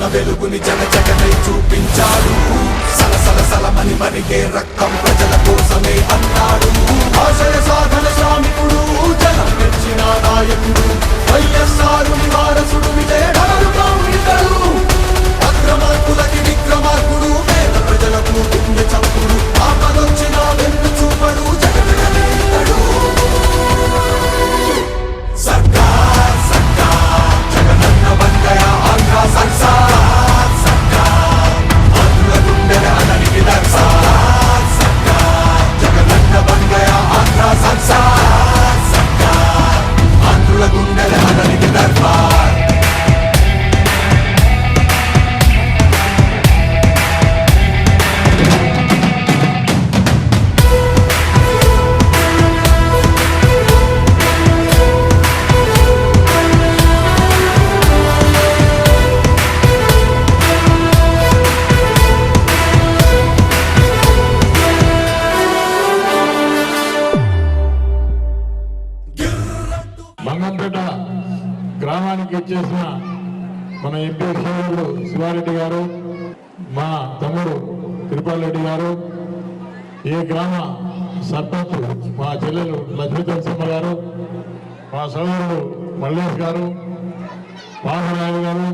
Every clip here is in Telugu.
తన వెలుగుని జన జగనై చూపించాడు. సలసల సలమని మరిగే రక్తం ప్రజల కోసమే అన్నాడు. ఆశయ మా సోదరుడు మల్లేష్ గారు పాసరాయలు గారు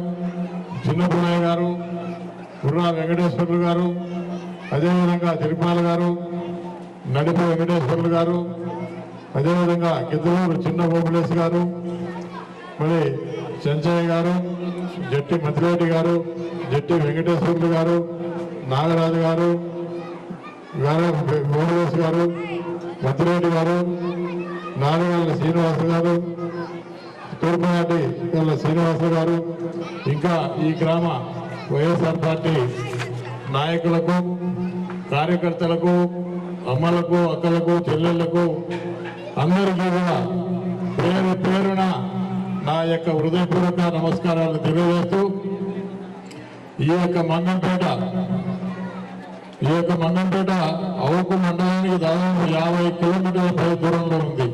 చిన్నపునాయ గారు కుర్రా వెంకటేశ్వర్లు గారు అదేవిధంగా తిరుపాల గారు నడిపి వెంకటేశ్వర్లు గారు అదేవిధంగా కిద్దలూరు చిన్న గోపులేశ్ గారు మరి చెంచయ్య గారు జట్టి మతిరెడ్డి గారు జట్టి వెంకటేశ్వర్లు గారు నాగరాజు గారు గోపులేశ్ గారు మతిరెడ్డి గారు నాగరాజు శ్రీనివాస గారు తూర్పునాటి గల్ల శ్రీనివాస గారు ఇంకా ఈ గ్రామ వైఎస్ఆర్ పార్టీ నాయకులకు కార్యకర్తలకు అమ్మలకు అక్కలకు చెల్లెళ్ళకు అందరికీ కూడా పేరు పేరున నా యొక్క హృదయపూర్వక నమస్కారాలు తెలియజేస్తూ ఈ యొక్క మంగంపేట ఈ యొక్క మంగంపేట అవుకు మండలానికి దాదాపు యాభై కిలోమీటర్ల పై దూరంలో ఉంది.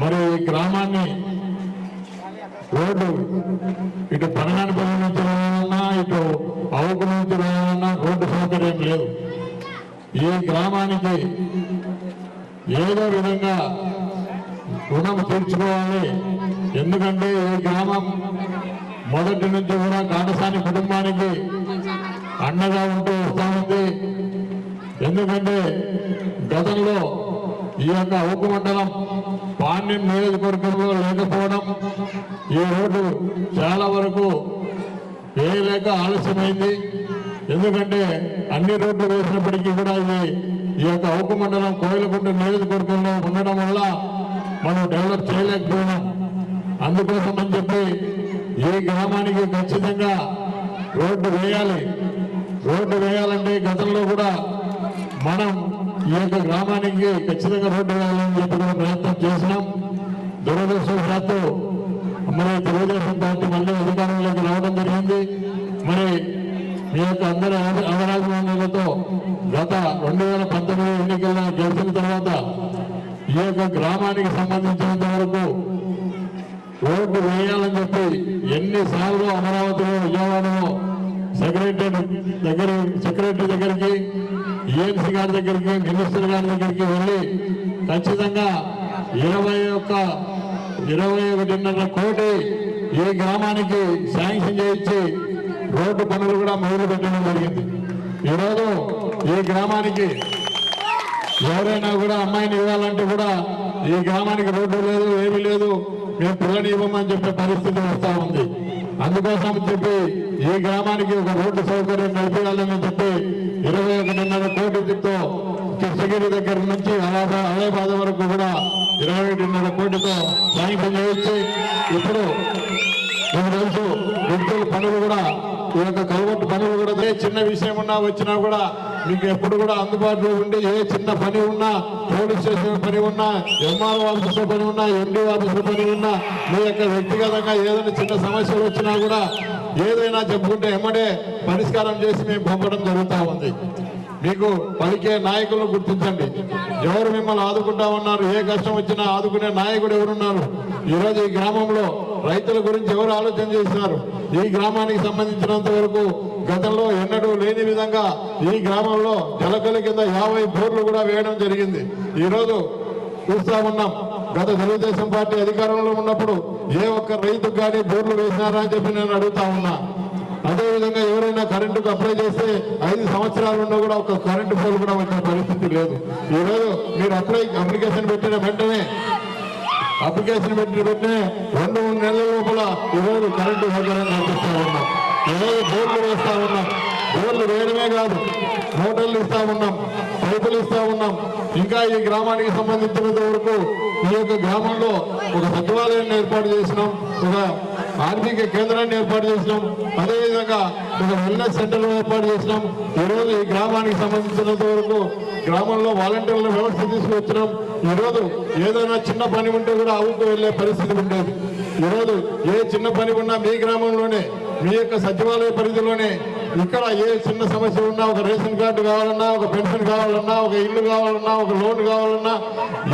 మరి ఈ గ్రామాన్ని రోడ్డు ఇటు పనగానిపల్లి నుంచి రావాలన్నా ఇటు అవుకు నుంచి రోడ్డు సౌకర్యం లేదు. ఈ గ్రామానికి ఏదో విధంగా రుణం తీర్చుకోవాలి. ఎందుకంటే ఈ గ్రామం మొదటి నుంచి కూడా కాటసాని కుటుంబానికి అండగా ఉంటూ వస్తా ఉంది. ఎందుకంటే గతంలో ఈ యొక్క ఉక్కు మండలం పాండ్యం నియోజకవర్గంలో లేకపోవడం ఈ రోడ్డు చాలా వరకు వేయలేక ఆలస్యమైంది. ఎందుకంటే అన్ని రోడ్లు వేసినప్పటికీ కూడా ఇది ఈ యొక్క ఉక్కు మండలం కోయిలకుంట నియోజకవర్గంలో ఉండడం వల్ల మనం డెవలప్ చేయలేకపోయినాం. అందుకోసం అని చెప్పి ఈ గ్రామానికి ఖచ్చితంగా రోడ్డు వేయాలి. రోడ్డు వేయాలంటే గతంలో కూడా మనం ఈ యొక్క గ్రామానికి ఖచ్చితంగా రోడ్డు వేయాలని చెప్పి కూడా ప్రయత్నం చేసినాం. దురదృష్టవశాత్తు మరి తెలుగుదేశం పార్టీ మళ్ళీ అధికారంలోకి రావడం జరిగింది. మరి మీ యొక్క అందరి అవరాజమాన్యాలతో గత రెండు వేల పంతొమ్మిది ఎన్నికల్లో గెలిచిన తర్వాత ఈ యొక్క గ్రామానికి సంబంధించినంత వరకు రోడ్డు వేయాలని చెప్పి ఎన్నిసార్లు అమరావతిలో విజయవాడలో సెక్రటరీ దగ్గర సెక్రటరీ దగ్గరికి ఏఎన్సీ గారి దగ్గరికి మినిస్టర్ గారి దగ్గరికి వెళ్ళి ఖచ్చితంగా ఇరవై ఒక్క ఇరవై ఒకటిన్నర కోటి ఈ గ్రామానికి శాంక్షన్ చేయించి రోడ్డు పనులు కూడా మొదలు పెట్టడం జరిగింది. ఈరోజు ఈ గ్రామానికి ఎవరైనా కూడా అమ్మాయిని ఇవ్వాలంటే కూడా ఈ గ్రామానికి రోడ్డు లేదు ఏమీ లేదు మేము పిల్లని ఇవ్వమని చెప్పే పరిస్థితి వస్తూ ఉంది. అందుకోసం చెప్పి ఈ గ్రామానికి ఒక రోడ్డు సౌకర్యం కల్పించాలని చెప్పి ఇరవై ఒకటిన్నర కోటితో కృష్ణగిరి దగ్గర నుంచి అలాబా అలహాబాద్ వరకు కూడా ఇరవై ఒకటిన్నర కోటితో శాంక్షన్ చేయొచ్చి. ఇప్పుడు మీకు తెలుసు విద్యుత్ పనులు కూడా ఈ యొక్క కల్వర్ట్ పనులు కూడా ఏ చిన్న విషయం ఉన్నా వచ్చినా కూడా మీకు ఎప్పుడు కూడా అందుబాటులో ఉండి ఏ చిన్న పని ఉన్నా పోలీస్ స్టేషన్ పని ఉన్నా ఎంఆర్ఓ ఆఫీసులో పని ఉన్నా ఎండి ఆఫీసులో పని ఉన్నా మీ యొక్క వ్యక్తిగతంగా ఏదైనా చిన్న సమస్యలు వచ్చినా కూడా ఏదైనా చెప్పుకుంటే ఎమ్మడే పరిష్కారం చేసి మేము పంపడం జరుగుతూ ఉంది. మీకు పలికే నాయకులను గుర్తించండి. ఎవరు మిమ్మల్ని ఆదుకుంటా ఉన్నారు ఏ కష్టం వచ్చినా ఆదుకునే నాయకుడు ఎవరున్నారు? ఈరోజు ఈ గ్రామంలో రైతుల గురించి ఎవరు ఆలోచన చేసినారు ఈ గ్రామానికి సంబంధించినంత వరకు గతంలో ఎన్నడూ లేని విధంగా ఈ గ్రామంలో జలకల కింద యాభై బోర్లు కూడా వేయడం జరిగింది. ఈరోజు చూస్తా ఉన్నాం గత తెలుగుదేశం పార్టీ అధికారంలో ఉన్నప్పుడు ఏ ఒక్క రైతుకు కానీ బోర్లు వేసినారా అని చెప్పి నేను అడుగుతా ఉన్నా. అదేవిధంగా ఎవరైనా కరెంటుకు అప్లై చేస్తే ఐదు సంవత్సరాలు ఉన్నా కూడా ఒక కరెంటు పోల్ కూడా వచ్చిన పరిస్థితి లేదు. ఈరోజు మీరు అప్లై అప్లికేషన్ పెట్టిన వెంటనే అప్లికేషన్ పెట్టిన వెంటనే రెండు మూడు నెలల లోపల ఈరోజు కరెంటు సౌకర్యం కల్పిస్తా ఉన్నాం. ఈరోజు బోర్లు వేస్తా ఉన్నాం. బోర్లు వేయడమే కాదు మోటార్లు ఇస్తా ఉన్నాం పైపులు ఇస్తా ఉన్నాం. ఇంకా ఈ గ్రామానికి సంబంధించినంత వరకు ఈ యొక్క గ్రామంలో ఒక సచివాలయాన్ని ఏర్పాటు చేసినాం. ఒక ఆర్థిక కేంద్రాన్ని ఏర్పాటు చేసినాం. అదేవిధంగా ఒక వెల్నెస్ సెంటర్ ఏర్పాటు చేసినాం. ఈరోజు ఈ గ్రామానికి సంబంధించినంత వరకు గ్రామంలో వాలంటీర్ల వ్యవస్థ తీసుకొచ్చినాం ఈరోజు ఏదైనా చిన్న పని ఉంటే కూడా అవుకు వెళ్ళే పరిస్థితి ఉండేది. ఈరోజు ఏ చిన్న పని ఉన్నా మీ గ్రామంలోనే మీ యొక్క సచివాలయ పరిధిలోనే ఇక్కడ ఏ చిన్న సమస్య ఉన్నా ఒక రేషన్ కార్డు కావాలన్నా ఒక పెన్షన్ కావాలన్నా ఒక ఇల్లు కావాలన్నా ఒక లోన్ కావాలన్నా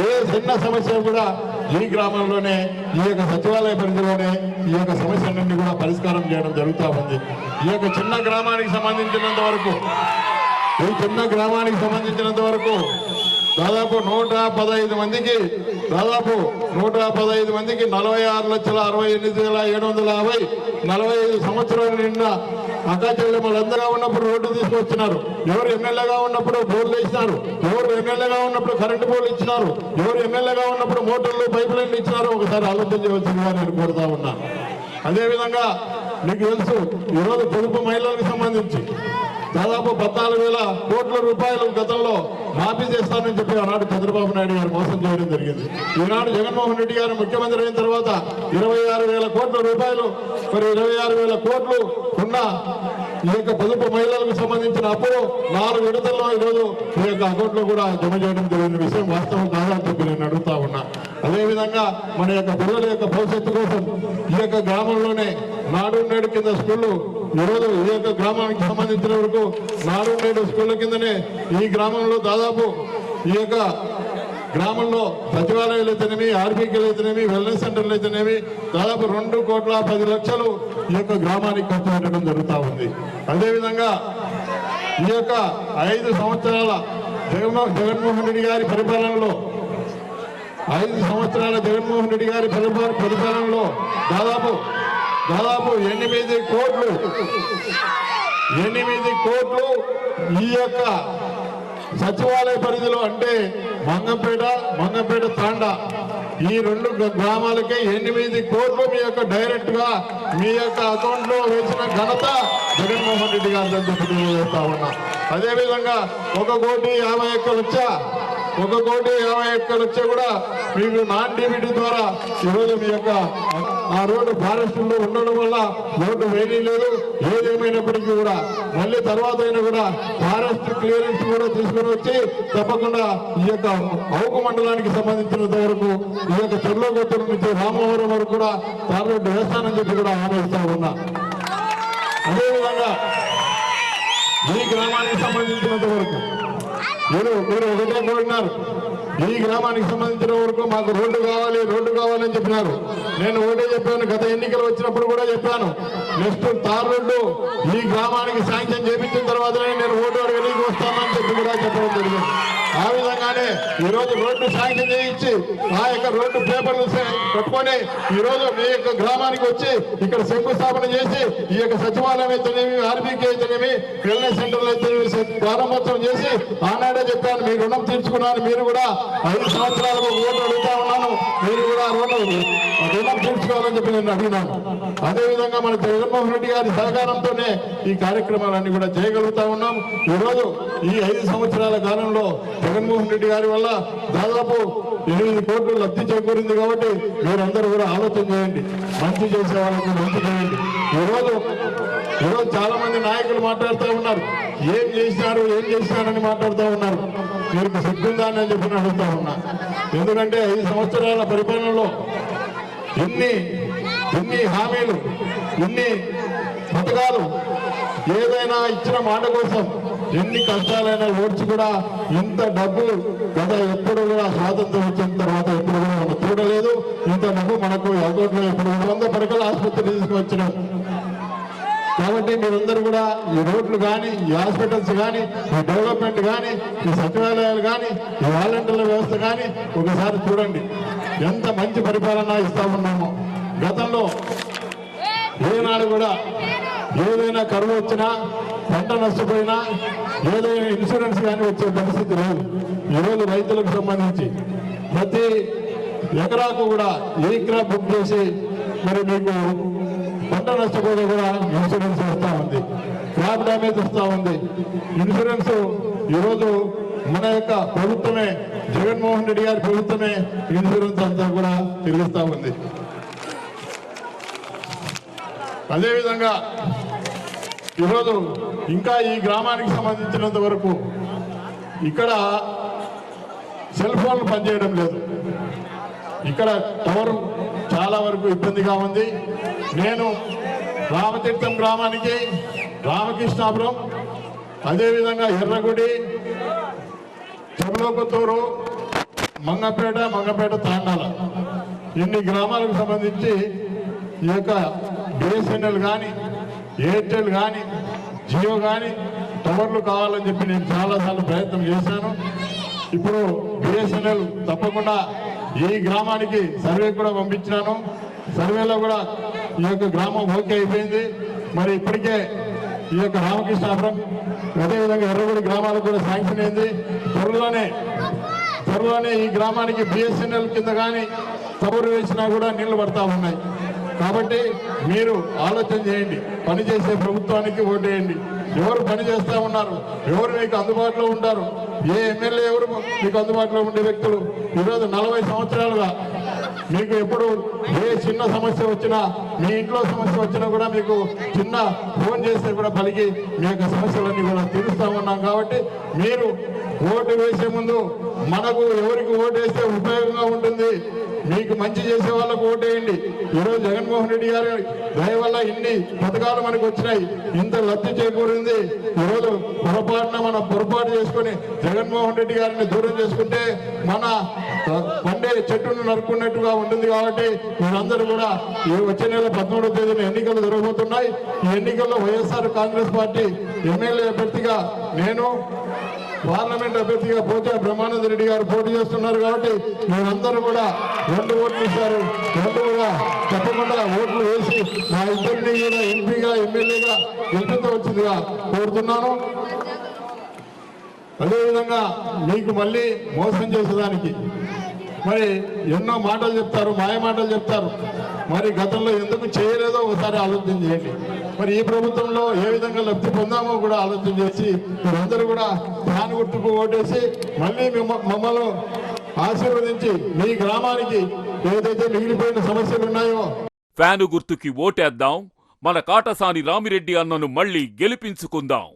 ఏ చిన్న సమస్య కూడా ఈ గ్రామంలోనే ఈ యొక్క సచివాలయ పరిధిలోనే ఈ యొక్క సమస్యలన్నీ కూడా పరిష్కారం చేయడం జరుగుతూ ఉంది. ఈ యొక్క చిన్న గ్రామానికి సంబంధించినంత వరకు ఈ చిన్న గ్రామానికి సంబంధించినంత వరకు దాదాపు నూట పదహైదు మందికి దాదాపు నూట పదహైదు మందికి నలభై ఆరు లక్షల అరవై ఎనిమిది వేల ఏడు వందల యాభై నలభై ఐదు సంవత్సరాలు నిన్న అక్కా చెల్లెమ్మలందరూ ఉన్నప్పుడు రోడ్డు తీసుకొచ్చినారు. ఎవరు ఎమ్మెల్యేగా ఉన్నప్పుడు బోర్లు ఇచ్చినారు ఎవరు ఎమ్మెల్యేగా ఉన్నప్పుడు కరెంటు బోర్లు ఇచ్చినారు. ఎవరు ఎమ్మెల్యేగా ఉన్నప్పుడు మోటార్లు పైప్ లైన్లు ఇచ్చినారు. ఒకసారి ఆలోచన చేయవలసిందిగా నేను కోరుతా ఉన్నాను అదేవిధంగా మీకు తెలుసు ఈరోజు పొదుపు మహిళలకు సంబంధించి దాదాపు పద్నాలుగు వేల కోట్ల రూపాయలు గతంలో మాఫీ చేస్తానని చెప్పి ఆనాడు చంద్రబాబు నాయుడు గారు మోసం చేయడం జరిగింది. ఈనాడు జగన్మోహన్ రెడ్డి గారు ముఖ్యమంత్రి అయిన తర్వాత ఇరవై ఆరు వేల కోట్ల రూపాయలు మరి ఇరవై ఆరు వేల కోట్లు ఉన్న ఈ యొక్క పొదుపు మహిళలకు సంబంధించిన అప్పులు నాలుగు విడతల్లో ఈరోజు ఈ యొక్క అకౌంట్లో కూడా జమ చేయడం జరిగిన విషయం వాస్తవం కాదని చెప్పి నేను అడుగుతా ఉన్నా. అదేవిధంగా మన యొక్క పిల్లల యొక్క భవిష్యత్తు కోసం ఈ యొక్క గ్రామంలోనే నాడు నేడు కింద స్కూళ్ళు ఈరోజు ఈ యొక్క గ్రామానికి సంబంధించిన వరకు నారాయణ స్కూళ్ళ కిందనే ఈ గ్రామంలో దాదాపు ఈ యొక్క గ్రామంలో సచివాలయాలు అయితేనేమి ఆర్బీకేలు అయితేనేమి వెల్నెస్ సెంటర్లు అయితేనేమి దాదాపు రెండు కోట్ల పది లక్షలు ఈ యొక్క గ్రామానికి ఖర్చు పెట్టడం జరుగుతూ ఉంది. అదేవిధంగా ఈ యొక్క ఐదు సంవత్సరాల జగన్మో- జగన్మోహన్ రెడ్డి గారి పరిపాలనలో ఐదు సంవత్సరాల జగన్మోహన్ రెడ్డి గారి పరిపాలనలో దాదాపు దాదాపు ఎనిమిది కోట్లు. ఎనిమిది కోట్లు ఈ యొక్క సచివాలయ పరిధిలో అంటే మంగంపేట మంగంపేట తాండా. ఈ రెండు గ్రా- గ్రామాలకే ఎనిమిది కోట్లు మీ యొక్క డైరెక్ట్గా మీ యొక్క అకౌంట్లో వేసిన ఘనత జగన్మోహన్ రెడ్డి గారి తెలియజేస్తా ఉన్నా. అదేవిధంగా ఒక కోటి యాభై ఒక్క లక్ష ఒక కోటి ఇరవై ఒక్క లక్ష కూడా మీకు నాన్ డిబిటీ ద్వారా ఈరోజు మీ యొక్క ఆ రోడ్డు ఫారెస్ట్లో ఉండడం వల్ల రోడ్డు వేయడం లేదు. ఏదేమైనప్పటికీ కూడా మళ్ళీ తర్వాత అయినా కూడా ఫారెస్ట్ క్లియరెన్స్ కూడా తీసుకుని వచ్చి తప్పకుండా ఈ యొక్క అవుక మండలానికి సంబంధించినంత వరకు ఈ యొక్క చెర్లోగొత్తూరు నుంచి రామవరం వరకు కూడా తార్ రోడ్డు వేస్తానని చెప్పి కూడా ఆలోచిస్తా ఉన్నా. అదేవిధంగా ఈ గ్రామానికి సంబంధించినంత వరకు మీరు మీరు ఒకటే కోరినారు. ఈ గ్రామానికి సంబంధించిన వరకు మాకు రోడ్డు కావాలి రోడ్డు కావాలని చెప్పినారు. నేను ఒకటే చెప్పాను గత ఎన్నికలు వచ్చినప్పుడు కూడా చెప్పాను. నెక్స్ట్ తార్ రోడ్డు ఈ గ్రామానికి శాంక్షన్ చేపించిన తర్వాతనే నేను ఓటు అడగడానికి వస్తానని చెప్పి కూడా చెప్పడం జరిగింది. ఆ విధంగానే ఈ రోజు రోడ్డు శాంక్షన్ చేయించి ఆ యొక్క రోడ్డు పేపర్లు సే- పట్టుకొని ఈ రోజు మీ యొక్క గ్రామానికి వచ్చి ఇక్కడ శంకుస్థాపన చేసి ఈ యొక్క సచివాలయం అయితేనేమి ఆర్బీకే అయితేనేమి వెల్నెస్ సెంటర్లు అయితేనేమి చేసి ప్రారంభోత్సవం చేసి ఆనాడే చెప్పాను మీ రుణం తీర్చుకున్నాను మీరు కూడా ఐదు సంవత్సరాలకు ఓటు అడుగుతా ఉన్నాను మీరు కూడా రుణం రుణం తీర్చుకోవాలని చెప్పి నేను అడిగినాను. అదేవిధంగా మన జగన్మోహన్ రెడ్డి గారి సహకారంతోనే ఈ కార్యక్రమాలన్నీ కూడా చేయగలుగుతా ఉన్నాం. ఈ రోజు ఈ ఐదు సంవత్సరాల కాలంలో జగన్మోహన్ రెడ్డి గారి వల్ల దాదాపు ఎనిమిది కోట్లు లబ్ధి చేకూరింది కాబట్టి మీరందరూ కూడా ఆలోచన చేయండి. మంచి చేసే వాళ్ళకి మంచి చేయండి. ఈరోజు ఈరోజు చాలా కొంతమంది నాయకులు మాట్లాడుతూ ఉన్నారు. ఏం చేసినారు ఏం చేసినారని మాట్లాడుతూ ఉన్నారు. మీకు సిగ్గుందా అని చెప్పి అడుగుతా ఉన్నా. ఎందుకంటే ఐదు సంవత్సరాల పరిపాలనలో ఎన్ని ఎన్ని హామీలు ఎన్ని పథకాలు ఏదైనా ఇచ్చిన మాట కోసం ఎన్ని కష్టాలైనా ఓడ్చి కూడా ఇంత డబ్బు గత ఎప్పుడు కూడా స్వాతంత్రం వచ్చిన తర్వాత ఎప్పుడు కూడా మనం చూడలేదు. ఇంత డబ్బు మనకు అకౌంట్లో కూడా ఈ రోడ్లు కానీ ఈ హాస్పిటల్స్ కానీ ఈ డెవలప్మెంట్ కానీ ఈ సచివాలయాలు కానీ ఈ వాలంటీర్ల వ్యవస్థ కానీ ఒకసారి చూడండి. ఎంత మంచి పరిపాలన ఇస్తా ఉన్నామో. గతంలో ఏనాడు కూడా ఏదైనా కరువు వచ్చినా పంట నష్టపోయినా ఏదైనా ఇన్సూరెన్స్ కానీ వచ్చే పరిస్థితి లేదు. ఈరోజు రైతులకు సంబంధించి ప్రతి ఎకరాకు కూడా ఎకరా బుక్ చేసి మరి మీకు పంట నష్టపోతే కూడా ఇన్సూరెన్స్ వస్తూ ఉంది. క్రాప్ డ్యామేజ్ వస్తూ ఉంది. ఇన్సూరెన్స్ ఈరోజు మన యొక్క ప్రభుత్వమే జగన్మోహన్ రెడ్డి గారి ప్రభుత్వమే ఇన్సూరెన్స్ అంతా కూడా తిరుగుతూ ఉంది. అదేవిధంగా ఈరోజు ఇంకా ఈ గ్రామానికి సంబంధించినంత వరకు ఇక్కడ సెల్ ఫోన్లు పనిచేయడం లేదు. ఇక్కడ టవర్ చాలా వరకు ఇబ్బందిగా ఉంది. నేను రామతీర్థం గ్రామానికి రామకృష్ణాపురం. అదేవిధంగా ఎర్రగుడి చెర్లోకొత్తూరు మంగపేట మంగపేట తాండాల. ఇన్ని గ్రామాలకు సంబంధించి ఈ యొక్క బిఎస్ఎన్ఎల్ కానీ ఎయిర్టెల్ కానీ జియో కానీ టవర్లు కావాలని చెప్పి నేను చాలాసార్లు ప్రయత్నం చేశాను. ఇప్పుడు బిఎస్ఎన్ఎల్ తప్పకుండా ఈ గ్రామానికి సర్వే కూడా పంపించినాను. సర్వేలో కూడా ఈ యొక్క గ్రామం ఓకే అయిపోయింది. మరి ఇప్పటికే ఈ యొక్క రామకృష్ణాపురం అదేవిధంగా ఎర్రగూడి గ్రామాలకు కూడా శాంక్షన్ అయింది. త్వరలోనే త్వరలోనే ఈ గ్రామానికి బిఎస్ఎన్ఎల్ కింద కానీ కబురు వేసినా కూడా నీళ్ళు పడతా ఉన్నాయి. కాబట్టి మీరు ఆలోచన చేయండి. పని చేసే ప్రభుత్వానికి ఓటేయండి ఎవరు పని చేస్తూ ఉన్నారు? ఎవరు మీకు అందుబాటులో ఉంటారు? ఏ ఎమ్మెల్యే ఎవరు మీకు అందుబాటులో ఉండే వ్యక్తులు? ఈరోజు నలభై సంవత్సరాలుగా మీకు ఎప్పుడు ఏ చిన్న సమస్య వచ్చినా మీ ఇంట్లో సమస్య వచ్చినా కూడా మీకు చిన్న ఫోన్ చేస్తే కూడా పలికి మీ యొక్క సమస్యలన్నీ కూడా తీరుస్తా ఉన్నాం కాబట్టి మీరు ఓటు వేసే ముందు మనకు ఎవరికి ఓటు వేస్తే ఉపయోగంగా ఉంటుంది? మీకు మంచి చేసే వాళ్ళకు ఓటేయండి ఈరోజు జగన్మోహన్ రెడ్డి గారి దయ వల్ల ఇన్ని పథకాలు మనకు వచ్చినాయి. ఇంత లబ్ధి చేకూరింది. ఈరోజు పొరపాటున మనం పొరపాటు చేసుకొని జగన్మోహన్ రెడ్డి గారిని దూరం చేసుకుంటే మన పండే చెట్టును నరుకున్నట్టుగా ఉంటుంది కాబట్టి మీరందరూ కూడా ఈ వచ్చే నెల పదమూడవ తేదీన ఎన్నికలు జరగబోతున్నాయి. ఈ ఎన్నికల్లో వైఎస్ఆర్ కాంగ్రెస్ పార్టీ ఎమ్మెల్యే అభ్యర్థిగా నేను పార్లమెంట్ అభ్యర్థిగా పోతే బ్రహ్మానంద రెడ్డి గారు పోటీ చేస్తున్నారు కాబట్టి మీరందరూ కూడా రెండు ఓట్లు ఇస్తారు రెండు కూడా తప్పకుండా ఓట్లు వేసి మా ఇద్దరిని కూడా ఎంపీగా ఎమ్మెల్యేగా గెలిపించవచ్చిందిగా కోరుతున్నాను. అదేవిధంగా మీకు మళ్ళీ మోసం చేసేదానికి. మరి ఎన్నో మాటలు చెప్తారు మాయ మాటలు చెప్తారు. మరి గతంలో ఎందుకు చేయలేదో ఒకసారి ఆలోచన చేయండి. మరి ఈ ప్రభుత్వంలో ఏ విధంగా లబ్ధి పొందామో కూడా ఆలోచన చేసి మీరందరూ కూడా ఫ్యాన్ గుర్తుకు ఓటేసి మళ్ళీ మమ్మల్ని ఆశీర్వదించి మీ గ్రామానికి ఏదైతే మిగిలిపోయిన సమస్యలు ఉన్నాయో ఫ్యాను గుర్తుకి ఓటేద్దాం. మన కాటసాని రామిరెడ్డి అన్నను మళ్ళీ గెలిపించుకుందాం.